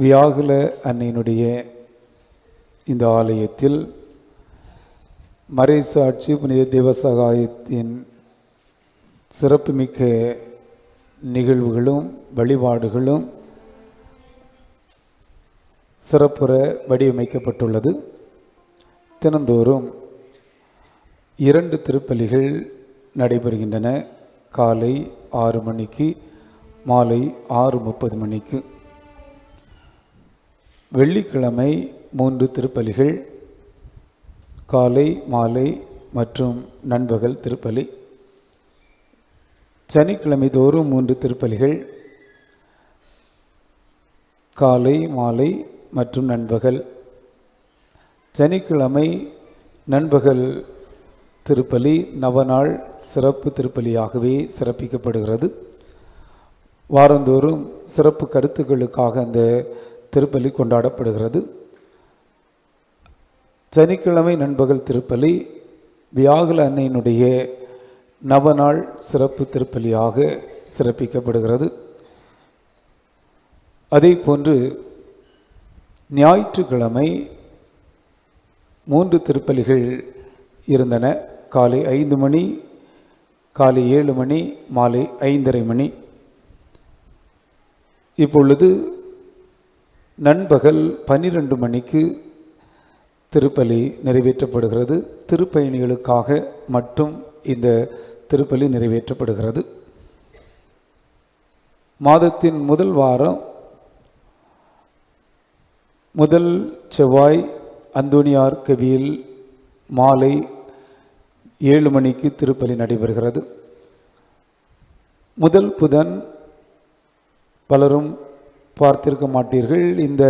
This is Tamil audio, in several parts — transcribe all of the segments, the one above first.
வியாகுல அன்னையினுடைய இந்த ஆலயத்தில் மறைசாட்சி புனித தேவசகாயத்தின் சிறப்புமிக்க நிகழ்வுகளும் வழிபாடுகளும் சிறப்புற வடிவமைக்கப்பட்டுள்ளது. தினந்தோறும் இரண்டு திருப்பலிகள் நடைபெறுகின்றன. காலை ஆறு மணிக்கு மாலை ஆறு முப்பது மணிக்கு. வெள்ளிக்கிழமை மூன்று திருப்பலிகள் காலை மாலை மற்றும் நண்பகல் திருப்பலி. சனிக்கிழமை தோறும் மூன்று திருப்பலிகள் காலை மாலை மற்றும் நண்பகல். சனிக்கிழமை நண்பகல் திருப்பலி நவநாள் சிறப்பு திருப்பலியாகவே சிறப்பிக்கப்படுகிறது. வாரந்தோறும் சிறப்பு கருத்துக்களுக்காக அந்த திருப்பலி கொண்டாடப்படுகிறது. சனிக்கிழமை நண்பகல் திருப்பலி வியாகுல அன்னையினுடைய நவநாள் சிறப்பு திருப்பலியாக சிறப்பிக்கப்படுகிறது. அதே போன்று ஞாயிற்றுக்கிழமை மூன்று திருப்பலிகள் இருந்தன. காலை ஐந்து மணி காலை ஏழு மணி மாலை ஐந்தரை மணி. இப்பொழுது நண்பகல் பன்னிரண்டு மணிக்கு திருப்பலி நிறைவேற்றப்படுகிறது. திருப்பயணிகளுக்காக மட்டும் இந்த திருப்பலி நிறைவேற்றப்படுகிறது. மாதத்தின் முதல் வாரம் முதல் செவ்வாய் அந்தோனியார் கவியில் மாலை ஏழு மணிக்கு திருப்பலி நடைபெறுகிறது. முதல் புதன் பலரும் பார்த்திருக்க மாட்டீர்கள். இந்த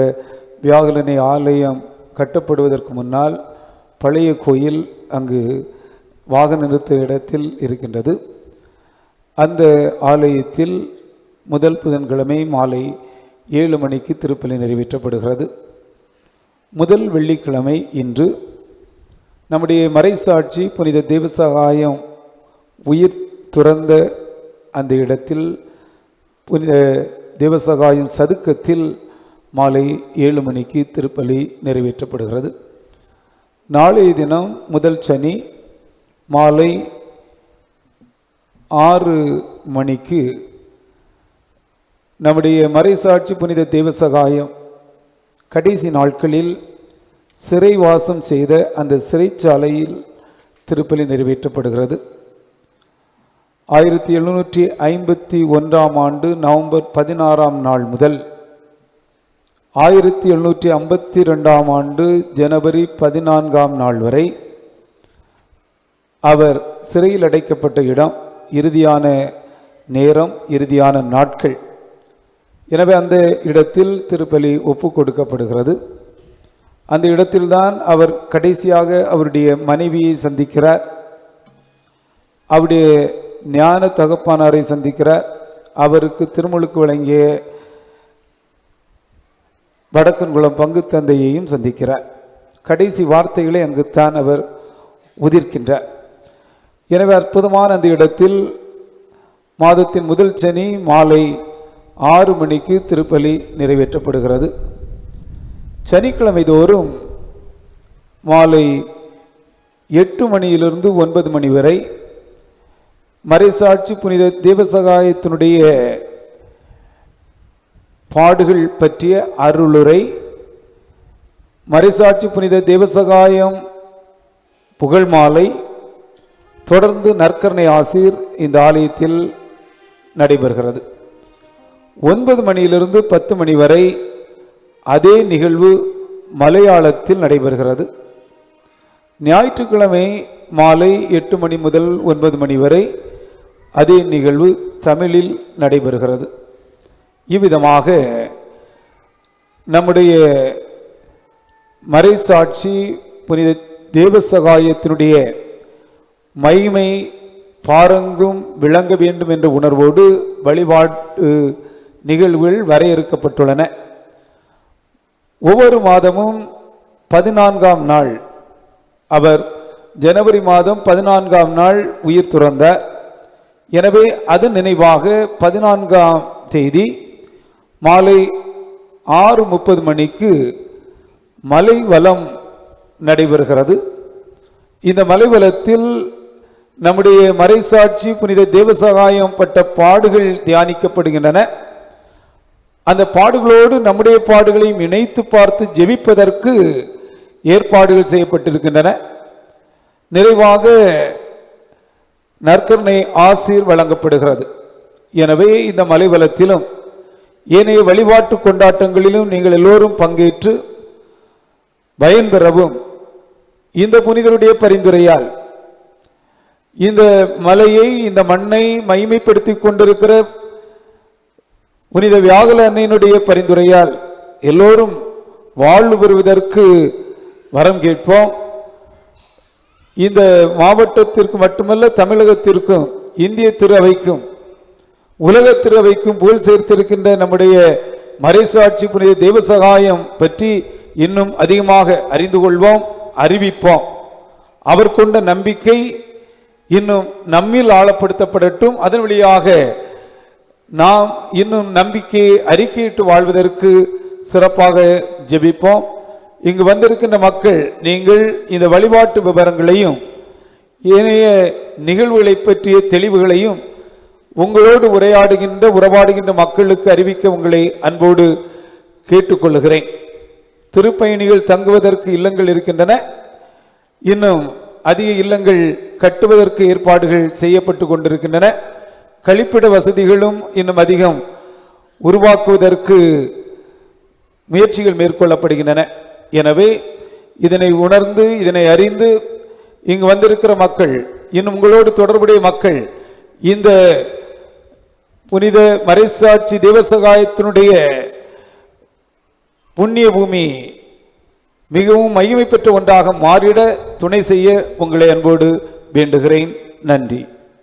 வியாகுலனை ஆலயம் கட்டப்படுவதற்கு முன்னால் பழைய கோயில் அங்கு வாகன நிறுத்த இடத்தில் இருக்கின்றது. அந்த ஆலயத்தில் முதல் புதன்கிழமை மாலை ஏழு மணிக்கு திருப்பலி நிறைவேற்றப்படுகிறது. முதல் வெள்ளிக்கிழமை இன்று நம்முடைய மறைசாட்சி புனித தேவசகாயம் உயிர் துறந்த அந்த இடத்தில் புனித தேவசகாயம் சதுக்கத்தில் மாலை ஏழு மணிக்கு திருப்பலி நிறைவேற்றப்படுகிறது. நாளைய தினம் முதல் சனி மாலை ஆறு மணிக்கு நம்முடைய மறைசாட்சி புனித தேவசகாயம் கடைசி நாட்களில் சிறைவாசம் செய்த அந்த சிறைச்சாலையில் திருப்பலி நிறைவேற்றப்படுகிறது. ஆயிரத்தி எழுநூற்றி ஐம்பத்தி ஒன்றாம் ஆண்டு நவம்பர் பதினாறாம் நாள் முதல் ஆயிரத்தி எழுநூற்றி ஐம்பத்தி ரெண்டாம் ஆண்டு ஜனவரி பதினான்காம் நாள் வரை அவர் சிறையில் அடைக்கப்பட்ட இடம் இறுதியான நேரம் இறுதியான நாட்கள். எனவே அந்த இடத்தில் திருப்பலி ஒப்பு கொடுக்கப்படுகிறது. அந்த இடத்தில்தான் அவர் கடைசியாக அவருடைய மனைவியை சந்திக்கிறார். அவருடைய ஞான தகப்பானாரை சந்திக்கிறார் அவருக்கு திருமுழுக்கு வழங்கிய வடக்கன்குளம் பங்கு தந்தையையும் சந்திக்கிறார் கடைசி வார்த்தைகளை அங்குத்தான் அவர் உதிர்க்கின்றார் எனவே அற்புதமான அந்த இடத்தில் மாதத்தின் முதல் சனி மாலை ஆறு மணிக்கு திருப்பலி நிறைவேற்றப்படுகிறது. சனிக்கிழமை தோறும் மாலை எட்டு மணியிலிருந்து ஒன்பது மணி வரை மறைசாட்சி புனித தேவசகாயத்தினுடைய பாடுகள் பற்றிய அருளுரை மறைசாட்சி புனித தேவசகாயம் புகழ் மாலை தொடர்ந்து நற்கரணை ஆசீர் இந்த ஆலயத்தில் நடைபெறுகிறது. ஒன்பது மணியிலிருந்து பத்து மணி வரை அதே நிகழ்வு மலையாளத்தில் நடைபெறுகிறது. ஞாயிற்றுக்கிழமை மாலை எட்டு மணி முதல் ஒன்பது மணி வரை அதே நிகழ்வு தமிழில் நடைபெறுகிறது. இவ்விதமாக நம்முடைய மறைசாட்சி புனித தேவசகாயத்தினுடைய மைமை பாரங்கும் விளங்க வேண்டும் என்ற உணர்வோடு வழிபாட்டு நிகழ்வுகள் வரையறுக்கப்பட்டுள்ளன. ஒவ்வொரு மாதமும் பதினான்காம் நாள். அவர் ஜனவரி மாதம் பதினான்காம் நாள் உயிர் துறந்தார். எனவே அது நினைவாக பதினான்காம் தேதி மாலை ஆறு முப்பது மணிக்கு மலைவலம் நடைபெறுகிறது. இந்த மலைவலத்தில் நம்முடைய மறைசாட்சி புனித தேவசகாயம் பட்ட பாடுகள் தியானிக்கப்படுகின்றன. அந்த பாடுகளோடு நம்முடைய பாடுகளையும் இணைத்து பார்த்து ஜெபிப்பதற்கு ஏற்பாடுகள் செய்யப்பட்டிருக்கின்றன. நிறைவாக நற்கருணை ஆசீர் வழங்கப்படுகிறது. எனவே இந்த மலைவலத்திலும் ஏனைய வழிபாட்டு கொண்டாட்டங்களிலும் நீங்கள் எல்லோரும் பங்கேற்று பயன்பெறவும் இந்த புனிதருடைய பரிந்துரையால் இந்த மலையை இந்த மண்ணை மைமைப்படுத்தி கொண்டிருக்கிற புனித வியாகுல அன்னையினுடைய பரிந்துரையால் எல்லோரும் வாழ்வு பெறுவதற்கு வரம் கேட்போம். இந்த மாவட்டத்திற்கு மட்டுமல்ல தமிழகத்திற்கும் இந்திய திருவைக்கும் உலக திருவைக்கும் புகழ் சேர்த்திருக்கின்ற நம்முடைய மறைசாட்சி புனித சகாயம் பற்றி இன்னும் அதிகமாக அறிந்து கொள்வோம் அறிவிப்போம். அவர் கொண்ட நம்பிக்கை இன்னும் நம்மில் ஆழப்படுத்தப்படட்டும். அதன் வழியாக நாம் இன்னும் நம்பிக்கையை அறிக்கையிட்டு வாழ்வதற்கு சிறப்பாக ஜெபிப்போம். இங்கு வந்திருக்கின்ற மக்கள் நீங்கள் இந்த வழிபாட்டு விவரங்களையும் ஏனைய நிகழ்வுகளை பற்றிய தெளிவுகளையும் உங்களோடு உரையாடுகின்ற உறவாடுகின்ற மக்களுக்கு அறிவிக்க உங்களை அன்போடு கேட்டுக்கொள்கிறேன் திருப்பயணிகள் தங்குவதற்கு இல்லங்கள் இருக்கின்றன. இன்னும் அதிக இல்லங்கள் கட்டுவதற்கு ஏற்பாடுகள் செய்யப்பட்டு கொண்டிருக்கின்றன. கழிப்பிட வசதிகளும் இன்னும் அதிகம் உருவாக்குவதற்கு முயற்சிகள் மேற்கொள்ளப்படுகின்றன. எனவே இதனை உணர்ந்து இதனை அறிந்து இங்கு வந்திருக்கிற மக்கள் இன்னும் உங்களோடு தொடர்புடைய மக்கள் இந்த புனித மறைசாட்சி தேவசகாயத்தினுடைய புண்ணிய பூமி மிகவும் மகிமை பெற்ற ஒன்றாக மாறிட துணை செய்ய உங்களை அன்போடு வேண்டுகிறேன். நன்றி.